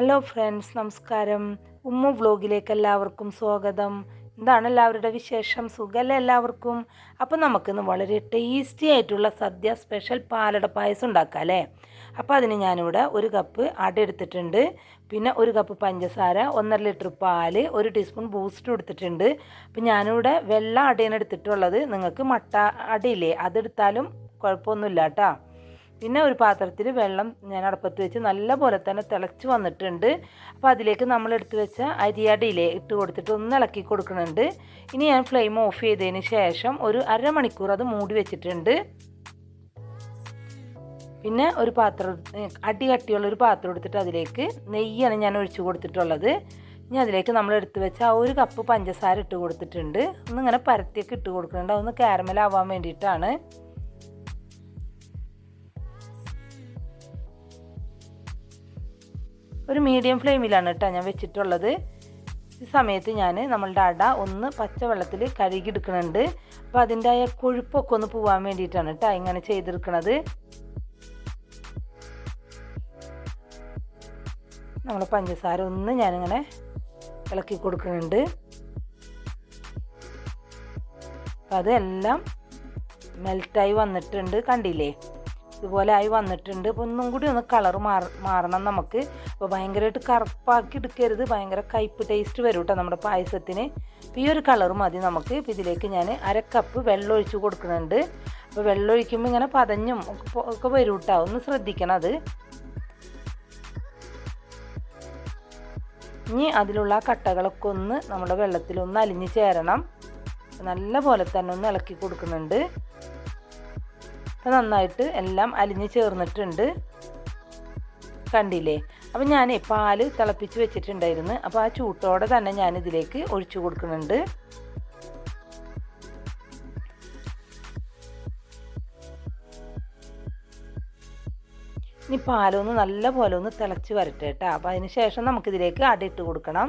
Hello friends നമസ്കാരം. ഉമ്മ വ്ലോഗിലേക്ക് എല്ലാവർക്കും സ്വാഗതം. എന്താണ് എല്ലാവരുടെ വിശേഷം? സുഖമല്ലേ എല്ലാവർക്കും? അപ്പോൾ നമുക്കിന്ന് വളരെ ടേസ്റ്റി ആയിട്ടുള്ള സദ്യ സ്പെഷ്യൽ പാലട പായസം ഉണ്ടാക്കാം അല്ലേ? അപ്പോൾ അതിന് ഞാനിവിടെ ഒരു കപ്പ് അട എടുത്തിട്ടുണ്ട്. പിന്നെ ഒരു കപ്പ് പഞ്ചസാര ഒന്നര ലിറ്റർ പാൽ ഒരു ടീസ്പൂൺ ബൂസ്റ്റ് എടുത്തിട്ടുണ്ട് അപ്പോൾ ഞാനിവിടെ വെള്ള അടയാണ് എടുത്തിട്ടുള്ളത്. നിങ്ങൾക്ക് മട്ട അടയില്ലേ അതെടുത്താലും കുഴപ്പമൊന്നുമില്ല കേട്ടോ. പിന്നെ ഒരു പാത്രത്തിൽ വെള്ളം ഞാൻ അടുപ്പത്ത് വെച്ച് നല്ല പോലെ തന്നെ തിളച്ച് വന്നിട്ടുണ്ട്. അപ്പോൾ അതിലേക്ക് നമ്മൾ എടുത്തു വെച്ച അരിയടിയിലെ ഇട്ട് കൊടുത്തിട്ട് ഒന്ന് ഇളക്കി കൊടുക്കുന്നുണ്ട്. ഇനി ഞാൻ ഫ്ലെയിം ഓഫ് ചെയ്തതിന് ശേഷം ഒരു അരമണിക്കൂർ അത് മൂടി വെച്ചിട്ടുണ്ട്. പിന്നെ ഒരു പാത്രം അടി കട്ടിയുള്ള ഒരു പാത്രം എടുത്തിട്ട് അതിലേക്ക് നെയ്യാണ് ഞാൻ ഒഴിച്ചു കൊടുത്തിട്ടുള്ളത്. ഇനി അതിലേക്ക് നമ്മൾ എടുത്തു വെച്ച ആ ഒരു കപ്പ് പഞ്ചസാര ഇട്ട് കൊടുത്തിട്ടുണ്ട്. ഒന്നിങ്ങനെ പരത്തിയൊക്കെ ഇട്ട് കൊടുക്കുന്നുണ്ട്. അതൊന്ന് കാരമലാവാൻ വേണ്ടിയിട്ടാണ്. ഒരു മീഡിയം ഫ്ലെയിമിലാണ് കേട്ടോ ഞാൻ വെച്ചിട്ടുള്ളത്. ഈ സമയത്ത് ഞാൻ നമ്മളുടെ അട ഒന്ന് പച്ചവെള്ളത്തിൽ കഴുകിയെടുക്കുന്നുണ്ട്. അപ്പോൾ അതിന്റെ ആ കൊഴുപ്പൊക്കെ ഒന്ന് പോവാൻ വേണ്ടിയിട്ടാണ് കേട്ടോ ഇങ്ങനെ ചെയ്തെടുക്കുന്നത്. നമ്മൾ പഞ്ചസാര ഒന്ന് ഞാനിങ്ങനെ ഇളക്കി കൊടുക്കുന്നുണ്ട്. അപ്പം അതെല്ലാം മെൽറ്റായി വന്നിട്ടുണ്ട് കണ്ടില്ലേ? ഇതുപോലെ ആയി വന്നിട്ടുണ്ട്. അപ്പോൾ ഒന്നും കൂടി ഒന്ന് കളർ മാറ മാറണം നമുക്ക്. അപ്പോൾ ഭയങ്കരമായിട്ട് കറുപ്പാക്കി എടുക്കരുത്. ഭയങ്കര കയ്പ്പ് ടേസ്റ്റ് വരും കേട്ടോ നമ്മുടെ പായസത്തിന്. ഈ ഒരു കളർ മതി നമുക്ക്. ഇപ്പോൾ ഇതിലേക്ക് ഞാൻ അര കപ്പ് വെള്ളം ഒഴിച്ച് കൊടുക്കുന്നുണ്ട്. അപ്പോൾ വെള്ളം ഒഴിക്കുമ്പോൾ ഇങ്ങനെ പതഞ്ഞും ഒക്കെ വരും കേട്ടോ ഒന്ന് ശ്രദ്ധിക്കണം അത്. ഇനി അതിലുള്ള ആ കട്ടകളൊക്കെ ഒന്ന് നമ്മുടെ വെള്ളത്തിൽ ഒന്ന് അലിഞ്ഞ് ചേരണം. നല്ല പോലെ തന്നെ ഒന്ന് ഇളക്കി കൊടുക്കുന്നുണ്ട്. അപ്പം നന്നായിട്ട് എല്ലാം അലിഞ്ഞ് ചേർന്നിട്ടുണ്ട്. കണ്ടില്ലേ? അപ്പം ഞാൻ പാൽ തിളപ്പിച്ച് വെച്ചിട്ടുണ്ടായിരുന്നു. അപ്പോൾ ആ ചൂട്ടോടെ തന്നെ ഞാൻ ഇതിലേക്ക് ഒഴിച്ചു കൊടുക്കുന്നുണ്ട്. ഇനി പാലൊന്ന് നല്ല പോലെ ഒന്ന് തിളച്ച് വരട്ടെ കേട്ടോ. അപ്പോൾ അതിന് ശേഷം നമുക്കിതിലേക്ക് അടയിട്ട് കൊടുക്കണം.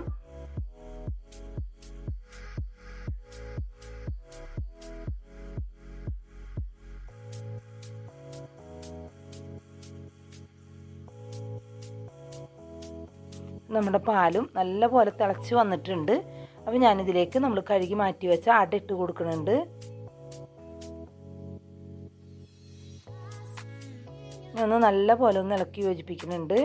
നമ്മുടെ പാലും നല്ലപോലെ തിളച്ച് വന്നിട്ടുണ്ട്. അപ്പോൾ ഞാനിതിലേക്ക് നമ്മൾ കഴുകി മാറ്റി വെച്ച അട ഇട്ട് കൊടുക്കുന്നുണ്ട്. ഒന്ന് നല്ല പോലെ ഒന്ന് ഇളക്കി യോജിപ്പിക്കുന്നുണ്ട്.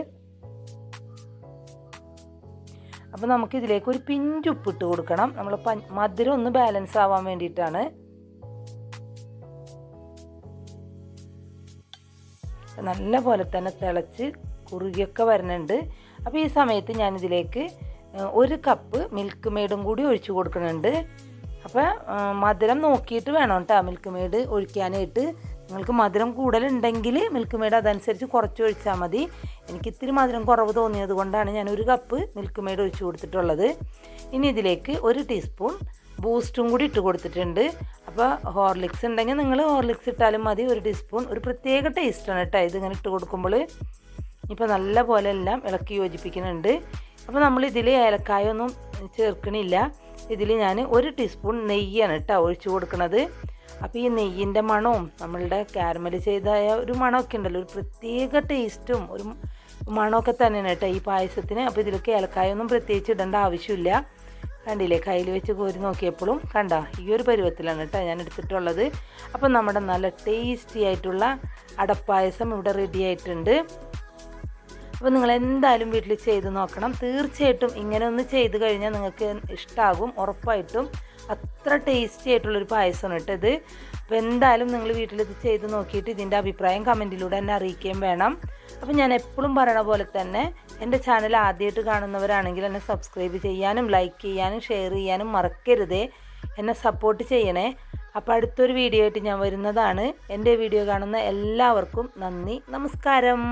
അപ്പോൾ നമുക്ക് ഇതിലേക്ക് ഒരു പിഞ്ച് ഉപ്പിട്ട് കൊടുക്കണം. നമ്മൾ മധുരം ഒന്ന് ബാലൻസ് ആവാൻ വേണ്ടിയിട്ടാണ്. നല്ല പോലെ തന്നെ തിളച്ച് കുറുകിയൊക്കെ വരുന്നുണ്ട്. അപ്പോൾ ഈ സമയത്ത് ഞാനിതിലേക്ക് ഒരു കപ്പ് മിൽക്ക് മെയ്ഡും കൂടി ഒഴിച്ചു കൊടുക്കുന്നുണ്ട്. അപ്പോൾ മധുരം നോക്കിയിട്ട് വേണം കേട്ടോ മിൽക്ക് മെയ്ഡ് ഒഴിക്കാനായിട്ട്. നിങ്ങൾക്ക് മധുരം കൂടുതലുണ്ടെങ്കിൽ മിൽക്ക് മെയ്ഡ് അതനുസരിച്ച് കുറച്ച് ഒഴിച്ചാൽ മതി. എനിക്ക് ഇത്തിരി മധുരം കുറവ് തോന്നിയത് കൊണ്ടാണ് ഞാൻ ഒരു കപ്പ് മിൽക്ക് മെയ്ഡ് ഒഴിച്ചു കൊടുത്തിട്ടുള്ളത്. ഇനി ഇതിലേക്ക് ഒരു ടീസ്പൂൺ ബൂസ്റ്റും കൂടി ഇട്ട് കൊടുത്തിട്ടുണ്ട്. അപ്പോൾ ഹോർലിക്സ് ഉണ്ടെങ്കിൽ നിങ്ങൾ ഹോർലിക്സ് ഇട്ടാലും മതി. ഒരു ടീസ്പൂൺ ഒരു പ്രത്യേക ടേസ്റ്റാണ് കേട്ടോ ഇതിങ്ങനെ ഇട്ട് കൊടുക്കുമ്പോൾ. ഇപ്പോൾ നല്ല പോലെ എല്ലാം ഇളക്കി യോജിപ്പിക്കുന്നുണ്ട്. അപ്പോൾ നമ്മൾ ഇതിൽ ഏലക്കായൊന്നും ചേർക്കണില്ല. ഇതിൽ ഞാൻ ഒരു ടീസ്പൂൺ നെയ്യാണ് കേട്ടോ ഒഴിച്ചു കൊടുക്കുന്നത് അപ്പോൾ ഈ നെയ്യിന്റെ മണവും നമ്മളുടെ കാരമൽ ചെയ്തായ ഒരു മണമൊക്കെ ഉണ്ടല്ലോ ഒരു പ്രത്യേക ടേസ്റ്റും ഒരു മണമൊക്കെ തന്നെയാണ് കേട്ടോ ഈ പായസത്തിന്. അപ്പോൾ ഇതിലൊക്കെ ഏലക്കായൊന്നും പ്രത്യേകിച്ച് ഇടേണ്ട ആവശ്യമില്ല. കണ്ടില്ലേ കയ്യിൽ വെച്ച് കോരി നോക്കിയപ്പോഴും കണ്ട ഈ ഒരു പരുവത്തിലാണ് കേട്ടോ ഞാൻ എടുത്തിട്ടുള്ളത്. അപ്പോൾ നമ്മുടെ നല്ല ടേസ്റ്റി ആയിട്ടുള്ള അടപ്പായസം ഇവിടെ റെഡി ആയിട്ടുണ്ട്. അപ്പോൾ നിങ്ങൾ എന്തായാലും വീട്ടിൽ ചെയ്ത് നോക്കണം. തീർച്ചയായിട്ടും ഇങ്ങനെ ഒന്ന് ചെയ്ത് കഴിഞ്ഞാൽ നിങ്ങൾക്ക് ഇഷ്ടമാകും ഉറപ്പായിട്ടും. അത്ര ടേസ്റ്റി ആയിട്ടുള്ളൊരു പായസമാണ് കേട്ടോ ഇത്. അപ്പോൾ എന്തായാലും നിങ്ങൾ വീട്ടിൽ ഇത് ചെയ്ത് നോക്കിയിട്ട് ഇതിന്റെ അഭിപ്രായം കമന്റിലൂടെ എന്നെ അറിയിക്കുകയും വേണം. അപ്പോൾ ഞാൻ എപ്പോഴും പറയണ പോലെ തന്നെ എന്റെ ചാനൽ ആദ്യമായിട്ട് കാണുന്നവരാണെങ്കിൽ എന്നെ സബ്സ്ക്രൈബ് ചെയ്യാനും ലൈക്ക് ചെയ്യാനും ഷെയർ ചെയ്യാനും മറക്കരുതേ. എന്നെ സപ്പോർട്ട് ചെയ്യണേ. അപ്പോൾ അടുത്തൊരു വീഡിയോ ആയിട്ട് ഞാൻ വരുന്നതാണ്. എന്റെ വീഡിയോ കാണുന്ന എല്ലാവർക്കും നന്ദി നമസ്കാരം.